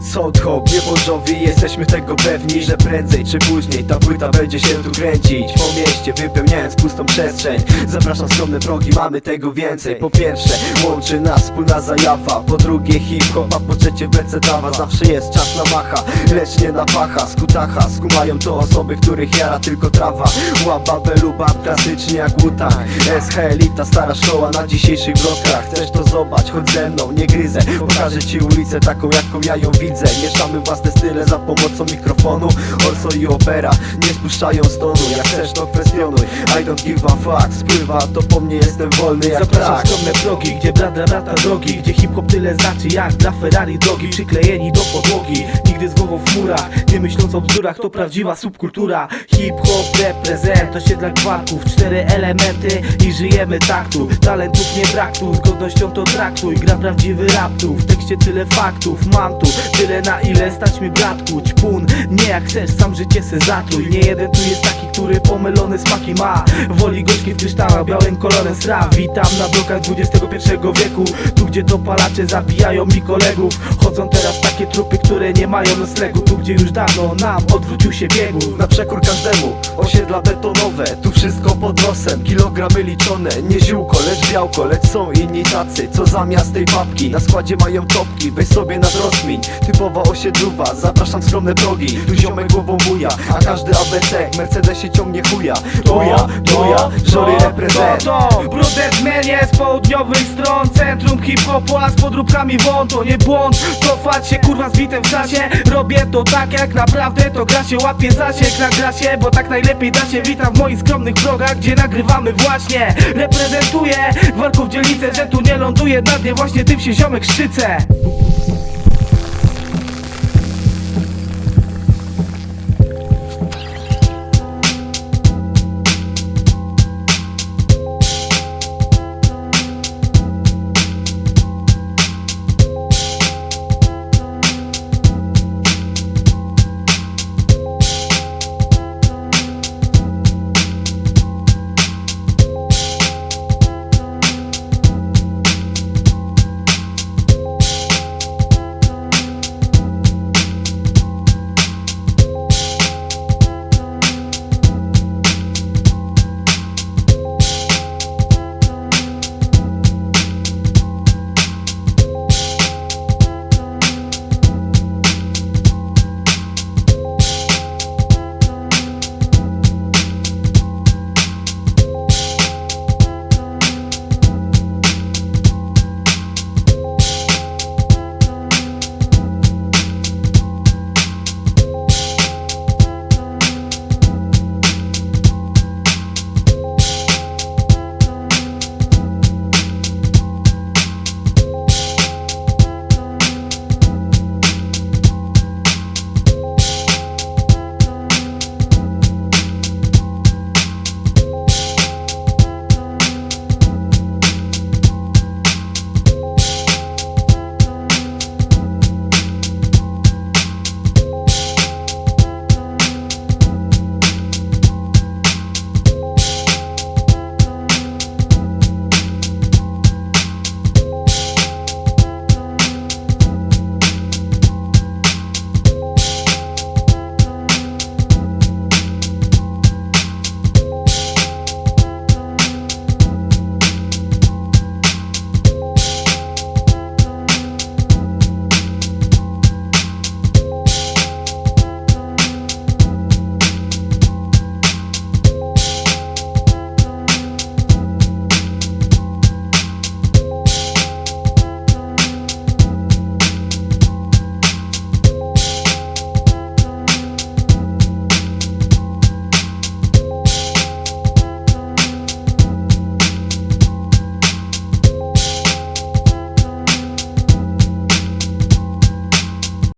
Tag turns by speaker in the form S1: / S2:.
S1: Soundhop, nie Bożowi, jesteśmy tego pewni Że prędzej czy później ta płyta będzie się tu kręcić. Po mieście, wypełniając pustą przestrzeń Zapraszam skromne progi, mamy tego więcej. Po pierwsze, łączy nas wspólna zajawa Po drugie hip-hop, a po trzecie BC dawa. Zawsze jest czas na macha, lecz nie na pacha. Skutacha, skumają to osoby, których jara tylko trawa. Łaba, beluba, klasycznie jak łuta SH Elita, stara szkoła na dzisiejszych blokach Chcesz to zobacz, chodź ze mną, nie gryzę. Pokażę ci ulicę taką, jaką ja ją widzę Mieszamy własne style za pomocą mikrofonu. Orso i opera, nie spuszczają stonu. Jak chcesz to kwestionuj, I don't give a fuck. Spływa to po mnie, jestem wolny jak
S2: Zapraszam
S1: ptak.
S2: skromne progi, gdzie brat dla brata drogi Gdzie hip-hop tyle znaczy jak dla Ferrari drogi. Przyklejeni do podłogi, nigdy z głową w murach. Nie myśląc o bzdurach, to prawdziwa subkultura. Hip-hop reprezent, osiedla gwarków Cztery elementy i żyjemy taktu Talentów nie brak tu, z godnością to traktuj. Gra prawdziwy rap tu, w tekście tyle faktów Mam tu tyle na ile stać mi bratku Ćpun, nie jak chcesz, sam życie se zatruj. Nie jeden tu jest taki, który pomylone smaki ma. Woli gorzkie w kryształach, białym kolorem sra. Witam na blokach XXI wieku. Tu gdzie dopalacze zabijają mi kolegów. Chodzą teraz takie trupy, które nie mają noclegu Tu gdzie już dawno nam odwrócił się biegu.
S1: Na przekór każdemu, osiedla betonowe. Tu wszystko pod nosem, kilogramy liczone. Nie ziółko, lecz białko, lecz są inni tacy Co zamiast tej papki, na składzie mają topki. Weź sobie na rozkmin, typowa osiedluwa Zapraszam skromne progi, tu ziomek głową buja A każdy ABC Mercedesie ciągnie chuja. Tuja, tuja, żory reprezent
S2: To, to, brudet zmienię z południowych stron. Centrum hip-hopu, a z podróbkami wąt To nie błąd, cofać się kurwa z bitem w czasie. Robię to tak jak naprawdę to gra się Łapie zasięg na grasie, bo tak najlepiej da się. Witam w moich skromnych progach, gdzie nagrywamy właśnie. Reprezentuję Warków dzielnicę, że tu nie ląduję na dnie Właśnie tym się ziomek szczycę